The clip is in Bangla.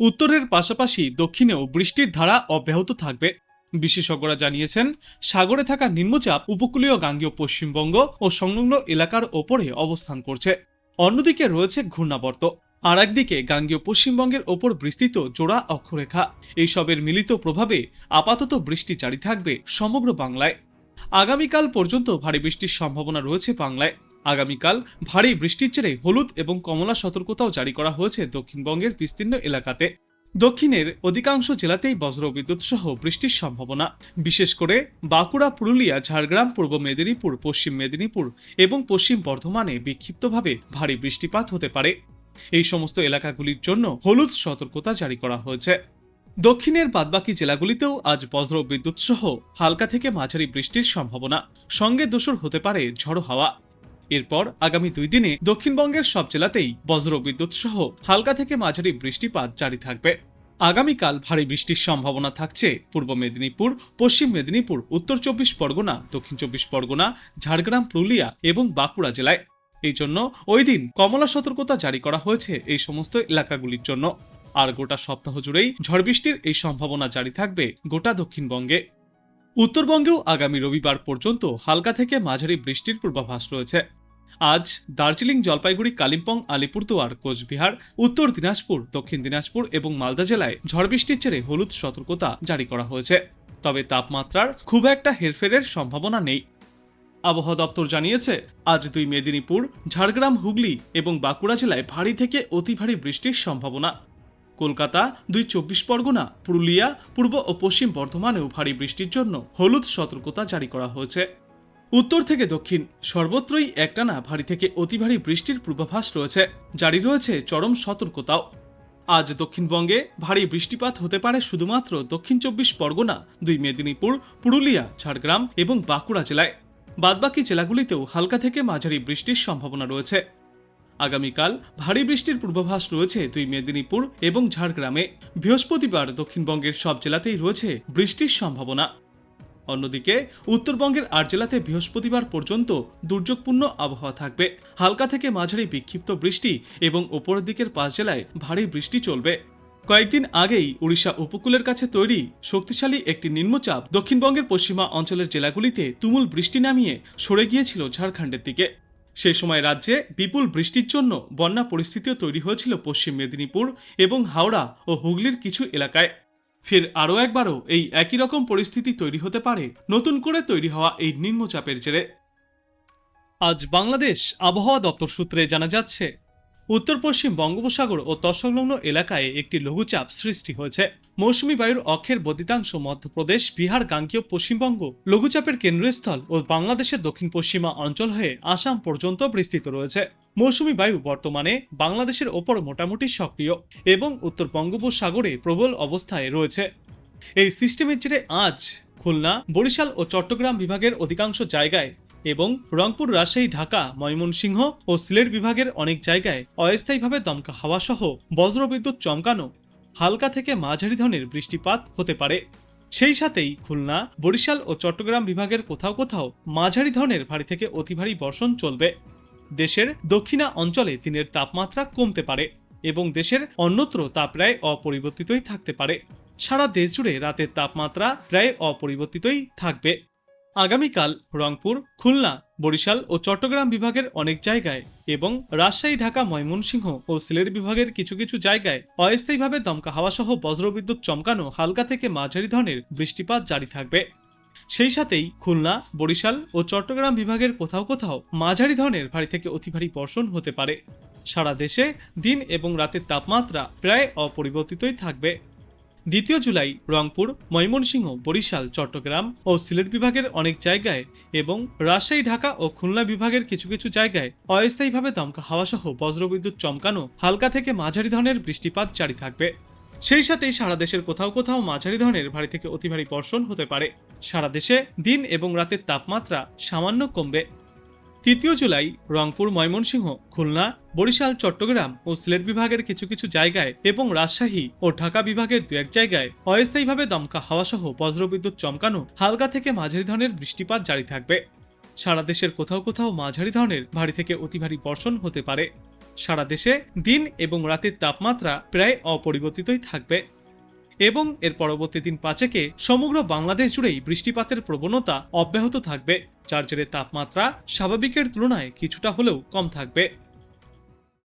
উত্তরের পাশাপাশি দক্ষিণেও বৃষ্টির ধারা অব্যাহত থাকবে। বিশেষজ্ঞরা জানিয়েছেন, সাগরে থাকা নিম্নচাপ উপকূলীয় গাঙ্গীয় পশ্চিমবঙ্গ ও সংলগ্ন এলাকার ওপরে অবস্থান করছে। অন্যদিকে রয়েছে ঘূর্ণাবর্ত। আর একদিকে গাঙ্গীয় পশ্চিমবঙ্গের ওপর বিস্তৃত জোড়া অক্ষরেখা। এইসবের মিলিত প্রভাবে আপাতত বৃষ্টি জারি থাকবে সমগ্র বাংলায়। আগামীকাল পর্যন্ত ভারী বৃষ্টির সম্ভাবনা রয়েছে বাংলায়। আগামীকাল ভারী বৃষ্টির জেরে হলুদ এবং কমলা সতর্কতাও জারি করা হয়েছে দক্ষিণবঙ্গের বিস্তীর্ণ এলাকাতে। দক্ষিণের অধিকাংশ জেলাতেই বজ্রবিদ্যুৎ সহ বৃষ্টির সম্ভাবনা। বিশেষ করে বাঁকুড়া, পুরুলিয়া, ঝাড়গ্রাম, পূর্ব মেদিনীপুর, পশ্চিম মেদিনীপুর এবং পশ্চিম বর্ধমানে বিক্ষিপ্তভাবে ভারী বৃষ্টিপাত হতে পারে। এই সমস্ত এলাকাগুলির জন্য হলুদ সতর্কতা জারি করা হয়েছে। দক্ষিণের বাদবাকি জেলাগুলিতেও আজ বজ্র বিদ্যুৎ সহ হালকা থেকে মাঝারি বৃষ্টির সম্ভাবনা। সঙ্গে দোসর হতে পারে ঝড়ো হাওয়া। এরপর আগামী দুই দিনে দক্ষিণবঙ্গের সব জেলাতেই বজ্র বিদ্যুৎ সহ হালকা থেকে মাঝারি বৃষ্টিপাত জারি থাকবে। আগামীকাল ভারী বৃষ্টির সম্ভাবনা থাকছে পূর্ব মেদিনীপুর, পশ্চিম মেদিনীপুর, উত্তর চব্বিশ পরগনা, দক্ষিণ চব্বিশ পরগনা, ঝাড়গ্রাম, পুরুলিয়া এবং বাঁকুড়া জেলায়। এই জন্য ওই দিন কমলা সতর্কতা জারি করা হয়েছে এই সমস্ত এলাকাগুলির জন্য। আর গোটা সপ্তাহ জুড়েই ঝড় বৃষ্টির এই সম্ভাবনা জারি থাকবে গোটা দক্ষিণবঙ্গে। উত্তরবঙ্গেও আগামী রবিবার পর্যন্ত হালকা থেকে মাঝারি বৃষ্টির পূর্বাভাস রয়েছে। আজ দার্জিলিং, জলপাইগুড়ি, কালিম্পং, আলিপুরদুয়ার, কোচবিহার, উত্তর দিনাজপুর, দক্ষিণ দিনাজপুর এবং মালদা জেলায় ঝড় বৃষ্টির জেরে হলুদ সতর্কতা জারি করা হয়েছে। তবে তাপমাত্রার খুব একটা হেরফেরের সম্ভাবনা নেই। আবহাওয়া দপ্তর জানিয়েছে, আজ দুই মেদিনীপুর, ঝাড়গ্রাম, হুগলি এবং বাঁকুড়া জেলায় ভারী থেকে অতি ভারী বৃষ্টির সম্ভাবনা। কলকাতা, দুই চব্বিশ পরগনা, পুরুলিয়া, পূর্ব ও পশ্চিম বর্ধমানেও ভারী বৃষ্টির জন্য হলুদ সতর্কতা জারি করা হয়েছে। উত্তর থেকে দক্ষিণ, সর্বত্রই একটানা ভারী থেকে অতি ভারী বৃষ্টির পূর্বাভাস রয়েছে। জারি রয়েছে চরম সতর্কতাও। আজ দক্ষিণবঙ্গে ভারী বৃষ্টিপাত হতে পারে শুধুমাত্র দক্ষিণ চব্বিশ পরগনা, দুই মেদিনীপুর, পুরুলিয়া, ঝাড়গ্রাম এবং বাঁকুড়া জেলায়। বাদবাকি জেলাগুলিতেও হালকা থেকে মাঝারি বৃষ্টির সম্ভাবনা রয়েছে। আগামীকাল ভারী বৃষ্টির পূর্বাভাস রয়েছে দুই মেদিনীপুর এবং ঝাড়গ্রামে। বৃহস্পতিবার দক্ষিণবঙ্গের সব জেলাতেই রয়েছে বৃষ্টির সম্ভাবনা। অন্যদিকে, উত্তরবঙ্গের আট জেলাতে বৃহস্পতিবার পর্যন্ত দুর্যোগপূর্ণ আবহাওয়া থাকবে। হালকা থেকে মাঝারি বিক্ষিপ্ত বৃষ্টি এবং ওপরের দিকের পাঁচ জেলায় ভারী বৃষ্টি চলবে। কয়েকদিন আগেই উড়িষ্যা উপকূলের কাছে তৈরি শক্তিশালী একটি নিম্নচাপ দক্ষিণবঙ্গের পশ্চিমা অঞ্চলের জেলাগুলিতে তুমুল বৃষ্টি নামিয়ে সরে গিয়েছিল ঝাড়খণ্ডের দিকে। সেই সময় রাজ্যে বিপুল বৃষ্টির জন্য বন্যা পরিস্থিতিও তৈরি হয়েছিল পশ্চিম মেদিনীপুর এবং হাওড়া ও হুগলির কিছু এলাকায়। ফের আরও একবারও এই একই রকম পরিস্থিতি তৈরি হতে পারে, নতুন করে তৈরি হওয়া এই নিম্নচাপের জেরে। আজ বাংলাদেশ আবহাওয়া দপ্তর সূত্রে জানা যাচ্ছে উত্তর পশ্চিম বঙ্গোপসাগর ও তৎসংলগ্ন এলাকায় একটি লঘুচাপ সৃষ্টি হয়েছে। মৌসুমী বায়ুর অক্ষের বদিতাংশ মধ্যপ্রদেশ, বিহার, গাঙ্গীয়, পশ্চিমবঙ্গ লঘুচাপের কেন্দ্রস্থল ও বাংলাদেশের দক্ষিণ পশ্চিমা অঞ্চল হয়ে আসাম পর্যন্ত বিস্তৃত রয়েছে। মৌসুমী বায়ু বর্তমানে বাংলাদেশের ওপর মোটামুটি সক্রিয় এবং উত্তর বঙ্গোপসাগরে প্রবল অবস্থায় রয়েছে। এই সিস্টেমের জেরে আজ খুলনা, বরিশাল ও চট্টগ্রাম বিভাগের অধিকাংশ জায়গায় এবং রংপুর, রাজশাহী, ঢাকা, ময়মনসিংহ ও সিলেট বিভাগের অনেক জায়গায় অস্থায়ীভাবে দমকা হাওয়া সহ বজ্রবিদ্যুৎ চমকানো হালকা থেকে মাঝারি ধরনের বৃষ্টিপাত হতে পারে। সেই সাথেই খুলনা, বরিশাল ও চট্টগ্রাম বিভাগের কোথাও কোথাও মাঝারি ধরনের ভারী থেকে অতি ভারী বর্ষণ চলবে। দেশের দক্ষিণা অঞ্চলে দিনের তাপমাত্রা কমতে পারে এবং দেশের অন্যত্র তা প্রায় অপরিবর্তিতই থাকতে পারে। সারা দেশ জুড়ে রাতের তাপমাত্রা প্রায় অপরিবর্তিতই থাকবে। আগামীকাল রংপুর, খুলনা, বরিশাল ও চট্টগ্রাম বিভাগের অনেক জায়গায় এবং রাজশাহী, ঢাকা, ময়মনসিংহ ও সিলেট বিভাগের কিছু কিছু জায়গায় অস্থায়ীভাবে দমকা হাওয়া সহ বজ্রবিদ্যুৎ চমকানো হালকা থেকে মাঝারি ধরনের বৃষ্টিপাত জারি থাকবে। সেই সাথেই খুলনা, বরিশাল ও চট্টগ্রাম বিভাগের কোথাও কোথাও মাঝারি ধরনের ভারী থেকে অতি ভারী বর্ষণ হতে পারে। সারা দেশে দিন এবং রাতের তাপমাত্রা প্রায় অপরিবর্তিতই থাকবে। দ্বিতীয় জুলাই রংপুর, ময়মনসিংহ, বরিশাল, চট্টগ্রাম ও সিলেট বিভাগের অনেক জায়গায় এবং রাজশাহী, ঢাকা ও খুলনা বিভাগের কিছু কিছু জায়গায় অস্থায়ীভাবে দমকা হাওয়াসহ বজ্রবিদ্যুৎ চমকানো হালকা থেকে মাঝারি ধরনের বৃষ্টিপাত জারি থাকবে। সেই সাথেই সারা দেশের কোথাও কোথাও মাঝারি ধরনের ভারী থেকে অতি ভারী বর্ষণ হতে পারে। সারা দেশে দিন এবং রাতের তাপমাত্রা সামান্য কমবে। তৃতীয় জুলাই, রংপুর, ময়মনসিংহ, খুলনা, বরিশাল, চট্টগ্রাম ও সিলেট বিভাগের কিছু কিছু জায়গায় এবং রাজশাহী ও ঢাকা বিভাগের দু এক জায়গায় অস্থায়ীভাবে দমকা হাওয়াসহ বজ্রবিদ্যুৎ চমকানো হালকা থেকে মাঝারি ধরনের বৃষ্টিপাত জারি থাকবে। সারা দেশের কোথাও কোথাও মাঝারি ধরনের ভারী থেকে অতি ভারী বর্ষণ হতে পারে। সারা দেশে দিন এবং রাতের তাপমাত্রা প্রায় অপরিবর্তিতই থাকবে। এবং এর পরবর্তী দিন পাঁচেকে সমগ্র বাংলাদেশ জুড়েই বৃষ্টিপাতের প্রবণতা অব্যাহত থাকবে, যার জেরে তাপমাত্রা স্বাভাবিকের তুলনায় কিছুটা হলেও কম থাকবে।